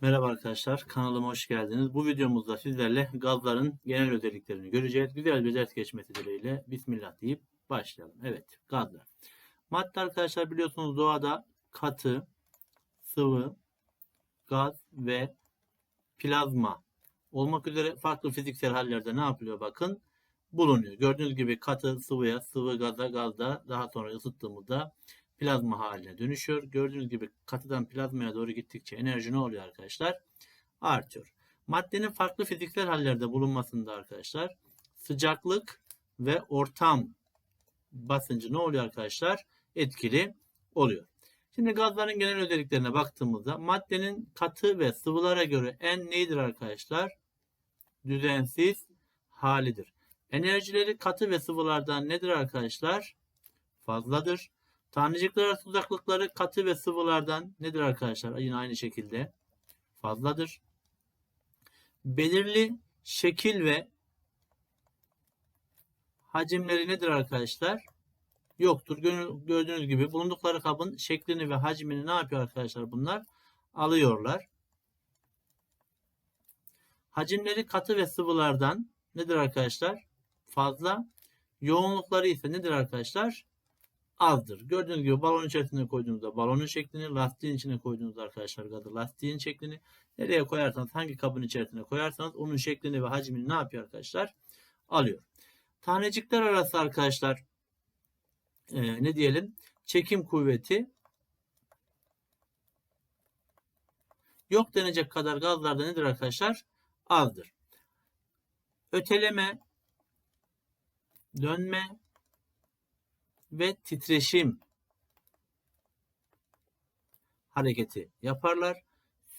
Merhaba arkadaşlar, kanalıma hoş geldiniz. Bu videomuzda sizlerle gazların genel özelliklerini göreceğiz. Güzel bir ders geçmesi dileğiyle Bismillah deyip başlayalım. Evet, gazlar. Madde arkadaşlar biliyorsunuz doğada katı, sıvı, gaz ve plazma olmak üzere farklı fiziksel hallerde ne yapılıyor bakın bulunuyor. Gördüğünüz gibi katı sıvıya, sıvı gaza, gazda daha sonra ısıttığımızda plazma haline dönüşüyor. Gördüğünüz gibi katıdan plazmaya doğru gittikçe enerji ne oluyor arkadaşlar? Artıyor. Maddenin farklı fiziksel hallerde bulunmasında arkadaşlar sıcaklık ve ortam basıncı ne oluyor arkadaşlar? Etkili oluyor. Şimdi gazların genel özelliklerine baktığımızda maddenin katı ve sıvılara göre en neydir arkadaşlar? Düzensiz halidir. Enerjileri katı ve sıvılardan nedir arkadaşlar? Fazladır. Tanecikler arası uzaklıkları katı ve sıvılardan nedir arkadaşlar? Yine aynı şekilde fazladır. Belirli şekil ve hacimleri nedir arkadaşlar? Yoktur. Gördüğünüz gibi bulundukları kabın şeklini ve hacmini ne yapıyor arkadaşlar bunlar? Alıyorlar. Hacimleri katı ve sıvılardan nedir arkadaşlar? Fazla. Yoğunlukları ise nedir arkadaşlar? Azdır. Gördüğünüz gibi balon içerisine koyduğunuzda balonun şeklini, lastiğin içine koyduğunuzda arkadaşlar gazı lastiğin şeklini nereye koyarsanız hangi kabın içerisine koyarsanız onun şeklini ve hacmini ne yapıyor arkadaşlar? Alıyor. Tanecikler arası arkadaşlar e, ne diyelim? Çekim kuvveti yok denecek kadar gazlarda nedir arkadaşlar? Azdır. Öteleme, dönme, ve titreşim hareketi yaparlar.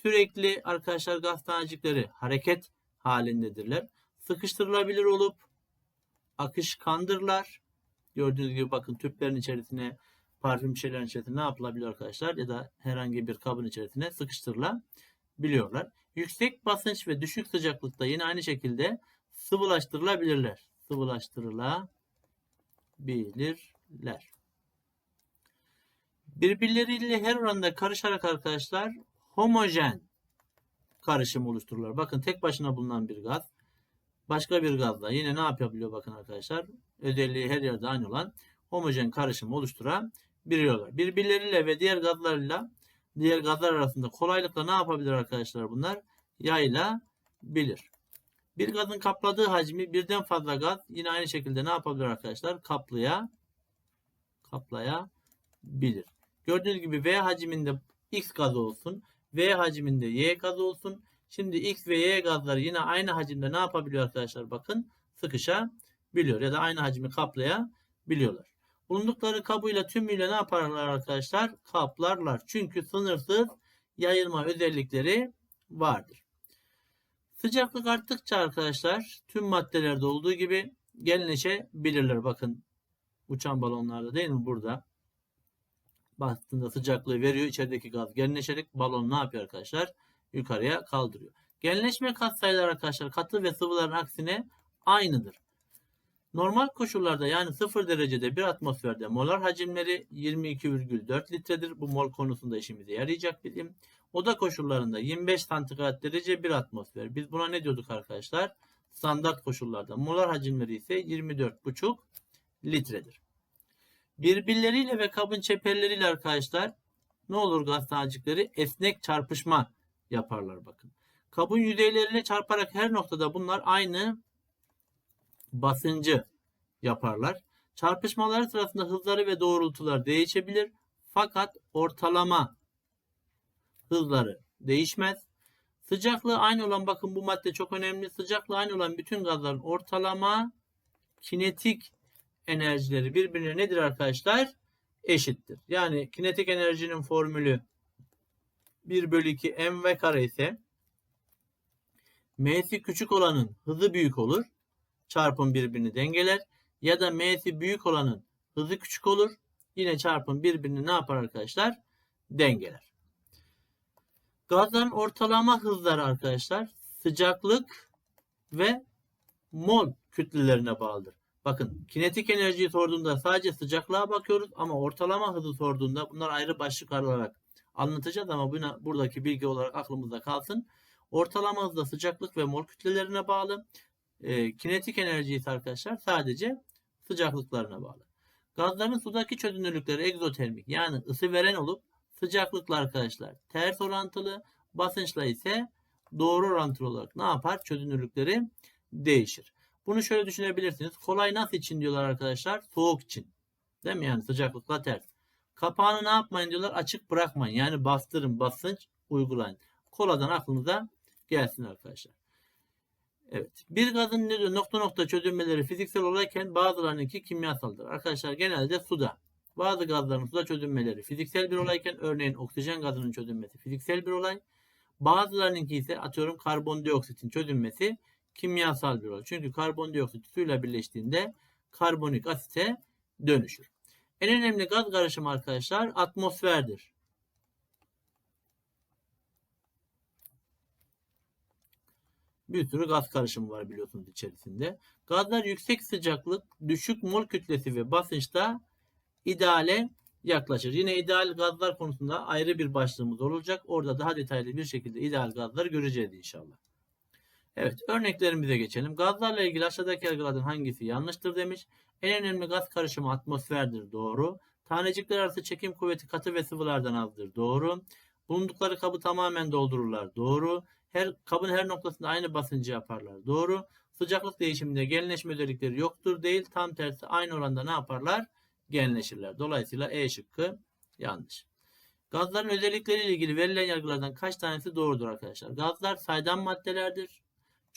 Sürekli arkadaşlar gaz tanecikleri hareket halindedirler. Sıkıştırılabilir olup akışkandırlar. Gördüğünüz gibi bakın tüplerin içerisine parfüm şeylerin içerisine ne yapılabilir arkadaşlar ya da herhangi bir kabın içerisine sıkıştırılabiliyorlar. Yüksek basınç ve düşük sıcaklıkta yine aynı şekilde sıvılaştırılabilirler. Sıvılaştırılabilir ler. Birbirleriyle her oranda karışarak arkadaşlar homojen karışım oluştururlar. Bakın tek başına bulunan bir gaz başka bir gazla yine ne yapabiliyor bakın arkadaşlar. Özelliği her yerde aynı olan homojen karışım oluşturabiliyorlar. Birbirleriyle ve diğer gazlarla diğer gazlar arasında kolaylıkla ne yapabilir arkadaşlar bunlar? Yayılabilir. Bir gazın kapladığı hacmi birden fazla gaz yine aynı şekilde ne yapabilir arkadaşlar? Kaplayabilir kaplayabilir. Gördüğünüz gibi V hacminde X gazı olsun. V hacminde Y gazı olsun. Şimdi X ve Y gazları yine aynı hacimde ne yapabiliyor arkadaşlar? Bakın sıkışabiliyor ya da aynı hacmi kaplayabiliyorlar. Bulundukları kabıyla tümüyle ne yaparlar arkadaşlar? Kaplarlar. Çünkü sınırsız yayılma özellikleri vardır. Sıcaklık arttıkça arkadaşlar tüm maddelerde olduğu gibi genleşebilirler. Bakın uçan balonlarda değil mi burada? Bastığında sıcaklığı veriyor. içerideki gaz genleşerek balon ne yapıyor arkadaşlar? Yukarıya kaldırıyor. Genleşme katsayıları arkadaşlar katı ve sıvıların aksine aynıdır. Normal koşullarda yani 0 derecede bir atmosferde molar hacimleri 22,4 litredir. Bu mol konusunda işimize yarayacak bizim. Oda koşullarında 25 santigrat derece bir atmosfer. Biz buna ne diyorduk arkadaşlar? Standart koşullarda. Molar hacimleri ise 24,5 litredir. Birbirleriyle ve kabın çeperleriyle arkadaşlar ne olur gaz tanecikleri esnek çarpışma yaparlar bakın. Kabın yüzeylerine çarparak her noktada bunlar aynı basıncı yaparlar. Çarpışmaları sırasında hızları ve doğrultular değişebilir. Fakat ortalama hızları değişmez. Sıcaklığı aynı olan bakın bu madde çok önemli. Sıcaklığı aynı olan bütün gazların ortalama kinetik enerjileri birbirine nedir arkadaşlar? Eşittir. Yani kinetik enerjinin formülü 1 bölü 2 mv kare ise m'si küçük olanın hızı büyük olur. Çarpım birbirini dengeler. Ya da m'si büyük olanın hızı küçük olur. Yine çarpım birbirini ne yapar arkadaşlar? Dengeler. Gazların ortalama hızları arkadaşlar sıcaklık ve mol kütlelerine bağlıdır. Bakın kinetik enerjiyi sorduğunda sadece sıcaklığa bakıyoruz ama ortalama hızı sorduğunda bunlar ayrı başlık alarak anlatacağız ama buna, buradaki bilgi olarak aklımızda kalsın. Ortalama hızda sıcaklık ve mol kütlelerine bağlı. E, kinetik enerji ise arkadaşlar sadece sıcaklıklarına bağlı. Gazların sudaki çözünürlükleri egzotermik yani ısı veren olup sıcaklıkla arkadaşlar ters orantılı basınçla ise doğru orantılı olarak ne yapar? Çözünürlükleri değişir. Bunu şöyle düşünebilirsiniz. Kolay nasıl için diyorlar arkadaşlar? Soğuk için. Değil mi? Yani sıcaklıkla ters. Kapağını ne yapmayın diyorlar? Açık bırakmayın. Yani bastırın, basınç uygulayın. Koladan aklınıza gelsin arkadaşlar. Evet. Bir gazın? Nokta nokta çözünmeleri fiziksel olayken bazılarınınki kimyasaldır. Arkadaşlar genelde suda. Bazı gazların suda çözünmeleri fiziksel bir olayken örneğin oksijen gazının çözünmesi fiziksel bir olay. Bazılarınınki ise atıyorum karbondioksitin çözünmesi kimyasal bir olay. Çünkü karbondioksit suyla birleştiğinde karbonik asite dönüşür. En önemli gaz karışımı arkadaşlar atmosferdir. Bir sürü gaz karışımı var biliyorsunuz içerisinde. Gazlar yüksek sıcaklık, düşük mol kütlesi ve basınçta ideale yaklaşır. Yine ideal gazlar konusunda ayrı bir başlığımız olacak. Orada daha detaylı bir şekilde ideal gazları göreceğiz inşallah. Evet örneklerimize geçelim. Gazlarla ilgili aşağıdaki yargılardan hangisi yanlıştır demiş. En önemli gaz karışımı atmosferdir. Doğru. Tanecikler arası çekim kuvveti katı ve sıvılardan azdır. Doğru. Bulundukları kabı tamamen doldururlar. Doğru. Her kabın her noktasında aynı basıncı yaparlar. Doğru. Sıcaklık değişiminde genleşme özellikleri yoktur değil. Tam tersi aynı oranda ne yaparlar? Genleşirler. Dolayısıyla E şıkkı yanlış. Gazların özellikleriyle ilgili verilen yargılardan kaç tanesi doğrudur arkadaşlar? Gazlar saydam maddelerdir.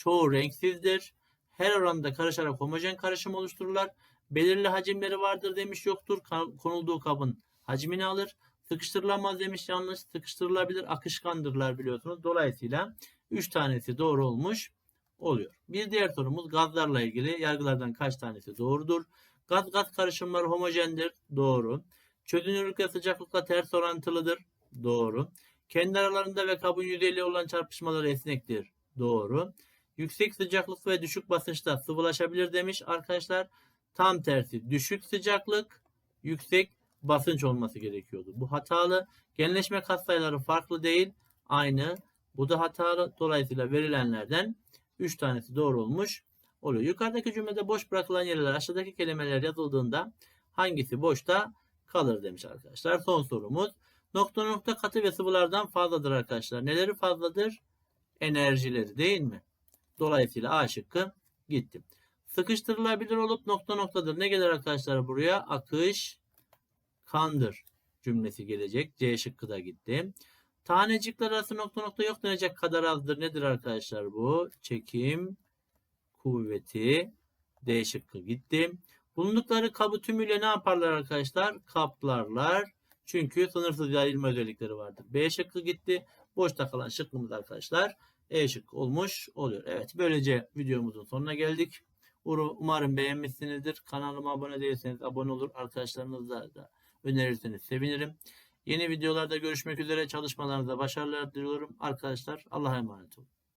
Çoğu renksizdir. Her oranda karışarak homojen karışım oluştururlar. Belirli hacimleri vardır demiş yoktur. Konulduğu kabın hacmini alır. Sıkıştırılamaz demiş yanlış. Sıkıştırılabilir akışkandırlar biliyorsunuz. Dolayısıyla 3 tanesi doğru olmuş oluyor. Bir diğer sorumuz gazlarla ilgili yargılardan kaç tanesi doğrudur? Gaz gaz karışımları homojendir. Doğru. Çözünürlük ve sıcaklıkla ters orantılıdır. Doğru. Kendi aralarında ve kabın yüzeyiyle olan çarpışmaları esnektir. Doğru. Yüksek sıcaklık ve düşük basınçta sıvılaşabilir demiş arkadaşlar. Tam tersi düşük sıcaklık, yüksek basınç olması gerekiyordu. Bu hatalı. Genleşme katsayıları farklı değil. Aynı. Bu da hatalı. Dolayısıyla verilenlerden 3 tanesi doğru olmuş oluyor. Yukarıdaki cümlede boş bırakılan yerler aşağıdaki kelimeler yazıldığında hangisi boşta kalır demiş arkadaşlar. Son sorumuz. Nokta nokta katı ve sıvılardan fazladır arkadaşlar. Neleri fazladır? Enerjileri değil mi? Dolayısıyla A şıkkı gitti. Sıkıştırılabilir olup nokta noktadır. Ne gelir arkadaşlar buraya? Akış kandır cümlesi gelecek. C şıkkı da gitti. Tanecikler arası nokta nokta yok denecek kadar azdır. Nedir arkadaşlar bu? Çekim kuvveti. D şıkkı gitti. Bulundukları kabı tümüyle ne yaparlar arkadaşlar? Kaplarlar. Çünkü sınırsız yayılma özellikleri vardır. B şıkkı gitti. Boşta kalan şıkkımız arkadaşlar E şıkkı olmuş oluyor. Evet böylece videomuzun sonuna geldik. Umarım beğenmişsinizdir. Kanalıma abone değilseniz abone olur. Arkadaşlarınızla da önerirseniz sevinirim. Yeni videolarda görüşmek üzere. Çalışmalarınızda başarılar diliyorum. Arkadaşlar Allah'a emanet olun.